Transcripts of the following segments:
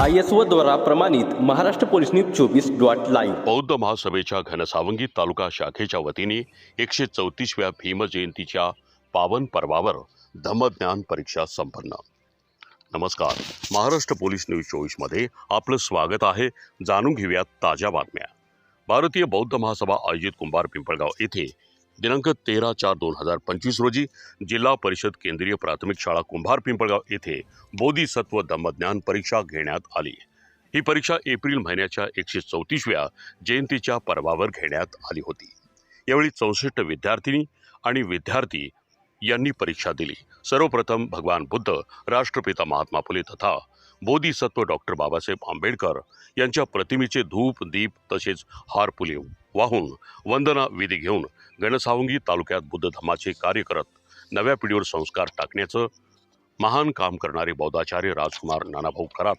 I S O द्वारा प्रमाणित Maharashtra police news चोवीस डॉट लाईव्ह. बौद्ध महासभेच्या घनसावंगी तालुका शाखेच्या वतीने एकशे चौतीसव्या भीमजयंतीच्या पावन पर्वावर धम्मज्ञान परीक्षा संपन्न. नमस्कार. महाराष्ट्र पोलीस न्यूज चोवीसमध्ये आपलं स्वागत आहे. जाणून घेऊयात ताज्या बातम्या. भारतीय बौद्ध महासभा आयोजित कुंभार पिंपळगाव येथे दिनांक तेरा चार दोन हजार पंचवीस रोजी जिल्हा परिषद केंद्रीय प्राथमिक शाळा कुंभार पिंपळगाव येथे बोधिसत्व धम्मज्ञान परीक्षा घेण्यात आली. ही परीक्षा एप्रिल महिन्याच्या एकशे चौतीसव्या जयंतीच्या पर्वावर घेण्यात आली होती. यावेळी चौसष्ट विद्यार्थिनी आणि विद्यार्थी यांनी परीक्षा दिली. सर्वप्रथम भगवान बुद्ध राष्ट्रपिता महात्मा फुले तथा बोधिसत्व डॉक्टर बाबासाहेब आंबेडकर यांच्या प्रतिमेचे धूप दीप तसेच हार फुले वाहून वंदना विधी घेऊन गणसावंगी तालुक्यात बुद्ध धम्माचे कार्य करत नव्या पिढीवर संस्कार टाकण्याचं महान काम करणारे बौद्धाचार्य राजकुमार नानाभाऊ खरात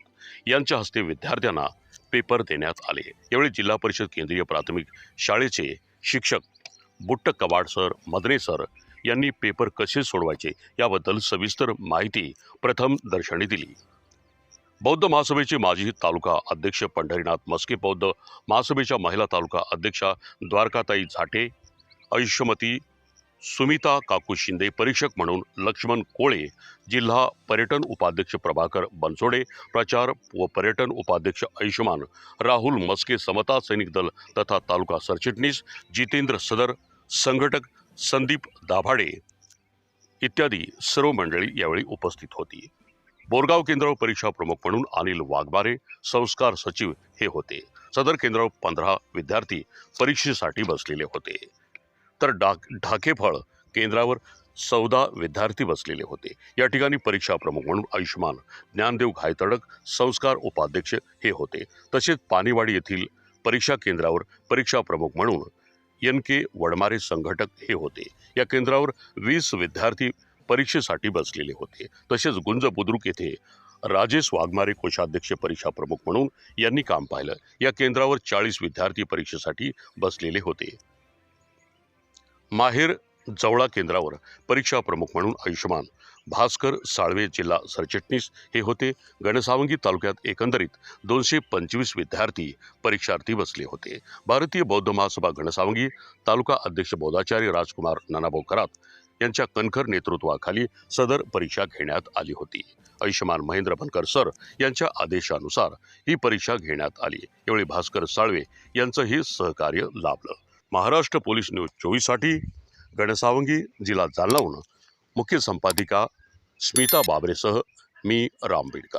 यांच्या हस्ते विद्यार्थ्यांना पेपर देण्यात आले. यावेळी जिल्हा परिषद केंद्रीय प्राथमिक शाळेचे शिक्षक बुट्ट कवाड सर मदने सर यांनी पेपर कसे सोडवायचे याबद्दल सविस्तर माहिती प्रथम दर्शनी दिली. बौद्ध महासभेचे माजी तालुका अध्यक्ष पंढरीनाथ मस्के बौद्ध महासभेच्या महिला तालुका अध्यक्षा द्वारकाताई झाटे आयुष्यमती सुमिता काकू शिंदे परीक्षक म्हणून लक्ष्मण कोळे जिल्हा पर्यटन उपाध्यक्ष प्रभाकर बनसोडे प्रचार व पर्यटन उपाध्यक्ष आयुष्यमान राहुल मस्के समता सैनिक दल तथा तालुका सरचिटणीस जितेंद्र सदर संघटक संदीप दाभाडे इत्यादी सर्व मंडळी यावेळी उपस्थित होती. बोरगाव केंद्रावर परीक्षा प्रमुख म्हणून अनिल वाघबारे संस्कार सचिव हे होते. सदर केंद्रावर पंधरा विद्यार्थी परीक्षेसाठी बसलेले होते. तर डाक ढाकेफळ केंद्रावर चौदा विद्यार्थी बसलेले होते. या ठिकाणी परीक्षा प्रमुख म्हणून आयुष्यमान ज्ञानदेव घायतडक संस्कार उपाध्यक्ष हे होते. तसेच पाणीवाडी येथील परीक्षा केंद्रावर परीक्षा प्रमुख म्हणून एन के वडमारे संघटक हे होते. या केंद्रावर वीस विद्यार्थी परीक्षेसाठी बसलेले होते. तसेच गुंज बुद्रुक येथे राजेश वाघमारे कोषाध्यक्ष परीक्षा प्रमुख म्हणून यांनी काम पाहिलं. या केंद्रावर चाळीस विद्यार्थी परीक्षेसाठी बसलेले होते. माहेर जवळा केंद्रावर परीक्षा प्रमुख म्हणून आयुष्यमान भास्कर साळवे जिल्हा सरचिटणीस हे होते. गणसावंगी तालुक्यात एकंदरीत दोनशे पंचवीस विद्यार्थी परीक्षार्थी बसले होते. भारतीय बौद्ध महासभा गणसावंगी तालुका अध्यक्ष बौद्धाचार्य राजकुमार नानाभाऊ करात यांच्या कणखर नेतृत्वाखाली सदर परीक्षा घेण्यात आली होती. आयुष्यमान महेंद्र बनकर सर यांच्या आदेशानुसार ही परीक्षा घेण्यात आली. यावेळी भास्कर साळवे यांचंही सहकार्य लाभलं. महाराष्ट्र पोलीस न्यूज चोवीससाठी गणसावंगी जिल्हा जालनाहून मुख्य संपादिका स्मिता बाबरेसह मी राम बीडकर.